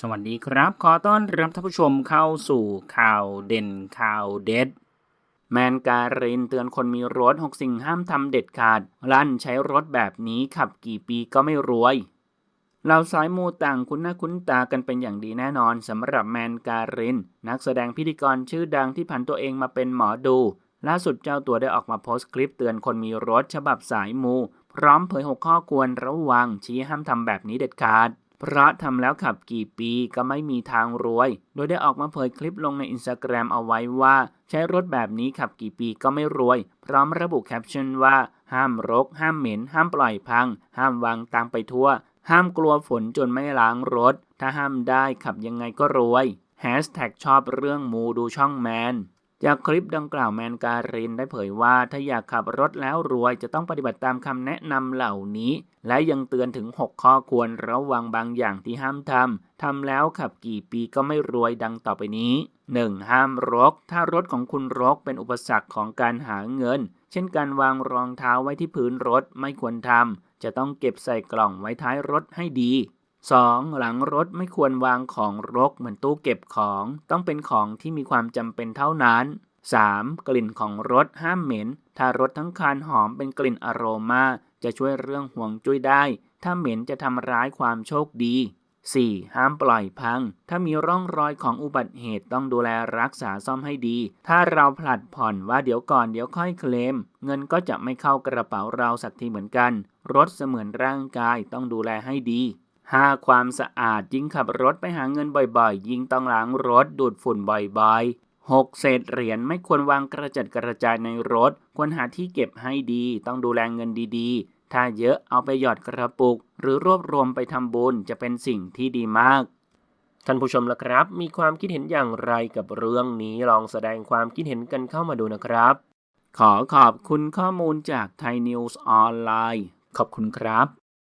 สวัสดีครับ ขอต้อนรับท่านผู้ชมเข้าสู่ข่าวเด่นข่าวเด็ด แมนการินเตือนคนมีรถ 6 สิ่งห้ามทำเด็ดขาด ลั่นใช้รถแบบนี้ขับกี่ปีก็ไม่รวยเราสายมูต่างคุ้นหน้าคุ้นตากันเป็นอย่างดีแน่นอนสำหรับแมนการิน นักแสดงพิธีกรชื่อดังที่ผันตัวเองมาเป็นหมอดู ล่าสุดเจ้าตัวได้ออกมาโพสต์คลิปเตือนคนมีรถฉบับสายมู พร้อมเผยหกข้อควรระวังชี้ห้ามทำแบบนี้เด็ดขาด พระทำแล้วขับกี่ปีก็ไม่มีทางรวย โดยได้ออกมาเผยคลิปลงในอินสตาแกรมเอาไว้ว่า ใช้รถแบบนี้ขับกี่ปีก็ไม่รวย พร้อมระบุแคปชั่นว่า ห้ามรก ห้ามเหม็น ห้ามปล่อยพัง ห้ามวางตังไปทั่ว ห้ามกลัวฝนจนไม่ล้างรถ ถ้าห้ามได้ขับยังไงก็รวยแฮชแท็กชอบเรื่องมูดูช่องแมน จากคลิปดังกล่าวแมนการินได้เผยว่าถ้าอยากขับรถแล้วรวยจะต้องปฏิบัติตามคำแนะนำเหล่านี้ และยังเตือนถึง 6 ข้อควรระวังบางอย่างที่ห้ามทำทำแล้วขับกี่ปีก็ไม่รวยดังต่อไปนี้ 1. ห้ามรก ถ้ารถของคุณรกเป็นอุปสรรคของการหาเงิน เช่นการวางรองเท้าไว้ที่พื้นรถไม่ควรทำจะต้องเก็บใส่กล่องไว้ท้ายรถให้ดี 2. หลังรถไม่ควรวางของรกเหมือนตู้เก็บของ ต้องเป็นของที่มีความจำเป็นเท่านั้น 3. กลิ่นของรถห้ามเหม็น ถ้ารถทั้งคันหอมเป็นกลิ่นอโรมา จะช่วยเรื่องห่วงจุ้ยได้ ถ้าเหม็นจะทำร้ายความโชคดี 4. ห้ามปล่อยพัง ถ้ามีร่องรอยของอุบัติเหตุต้องดูแลรักษาซ่อมให้ดี ถ้าเราผลัดผ่อนว่าเดี๋ยวก่อนเดี๋ยวค่อยเคลม เงินก็จะไม่เข้ากระเป๋าเราสักทีเหมือนกัน รถเสมือนร่างกายต้องดูแลให้ดี 5. ความสะอาดยิ่งขับรถไปหาเงินบ่อยๆ ยิ่งต้องล้างรถดูดฝุ่นบ่อยๆ 6. เศษเหรียญไม่ควรวางกระจัดกระจายในรถ ควรหาที่เก็บให้ดี ต้องดูแลเงินดีๆ ถ้าเยอะเอาไปหยอดกระปุก หรือรวบรวมไปทำบุญจะเป็นสิ่งที่ดีมากท่านผู้ชมละครับ มีความคิดเห็นอย่างไรกับเรื่องนี้ลองแสดงความคิดเห็นกันเข้ามาดูนะครับ ขอขอบคุณข้อมูลจากไทยนิวส์ออนไลน์ขอบคุณครับ